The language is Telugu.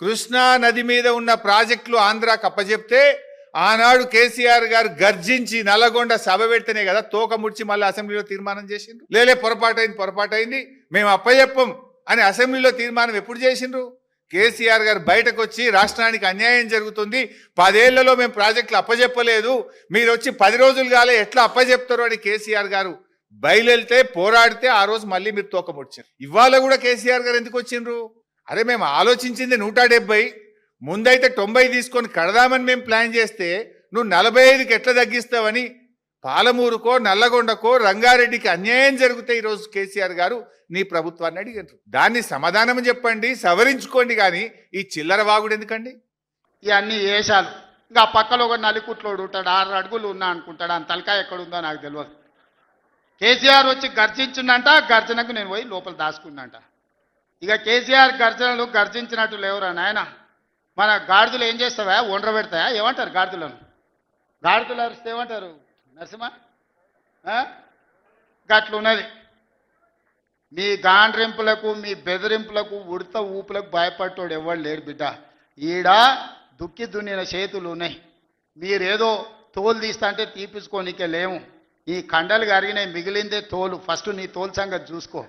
కృష్ణా నది మీద ఉన్న ప్రాజెక్టులు ఆంధ్రాకి అప్పచెప్తే ఆనాడు కేసీఆర్ గారు గర్జించి నల్లగొండ సభ పెడితేనే కదా తోక ముడిచి మళ్ళీ అసెంబ్లీలో తీర్మానం చేసిండ్రు? లేలే పొరపాటైంది పొరపాటైంది. మేము అప్పచెప్పం అని అసెంబ్లీలో తీర్మానం ఎప్పుడు చేసిండ్రు? కేసీఆర్ గారు బయటకు వచ్చి రాష్ట్రానికి అన్యాయం జరుగుతుంది. పదేళ్ళలో మేము ప్రాజెక్టులు అప్పచెప్పలేదు మీరు వచ్చి పది రోజులు కాలే ఎట్లా అప్పచెప్తారు అని కేసీఆర్ గారు బయలుదేరితే పోరాడితే ఆ రోజు మళ్ళీ మీరు తోకముడ్చారు ఇవాళ కూడా కేసీఆర్ గారు ఎందుకు వచ్చిండ్రు? అరే మేము ఆలోచించింది నూట డెబ్బై ముందైతే తొంభై తీసుకొని కడదామని మేము ప్లాన్ చేస్తే నువ్వు నలభై ఐదుకి ఎట్లా తగ్గిస్తావని పాలమూరుకో నల్లగొండకో రంగారెడ్డికి అన్యాయం జరిగితే ఈరోజు కేసీఆర్ గారు నీ ప్రభుత్వాన్ని అడిగారు దాన్ని సమాధానం చెప్పండి సవరించుకోండి కానీ ఈ చిల్లర వాగుడు ఎందుకండి? ఇవన్నీ వేషాలు ఇంకా పక్కలో ఒక నలికుట్లోడు ఉంటాడు ఆరు అడుగులు ఉన్నా అనుకుంటాడు అని తలకాయ ఎక్కడ ఉందో నాకు తెలియదు కేసీఆర్ వచ్చి గర్జించిందంట గర్జనకు నేను పోయి లోపల దాచుకున్నంట. ఇక కేసీఆర్ గర్జనలు గర్జించినట్టు లేవురా నాయన. మన గాడిదలు ఏం చేస్తావా? ఒండ్ర పెడతాయా? ఏమంటారు గాడిదలను? గాడిదలు అరిస్తే ఏమంటారు? నరసింహ? అట్లున్నది గట్లున్నది మీ గాండ్రింపులకు మీ బెదిరింపులకు ఉడత ఊపులకు భయపడ్డాడు ఎవడు లేడు బిడ్డ. ఈడ దుక్కి దున్నిన చేతులు ఉన్నాయి. మీరేదో తోలు తీస్తా అంటే తీపించుకోనికే లేము. ఈ కండలు కరిగినాయి మిగిలిందే తోలు. ఫస్ట్ నీ తోలు సంగతి చూసుకో.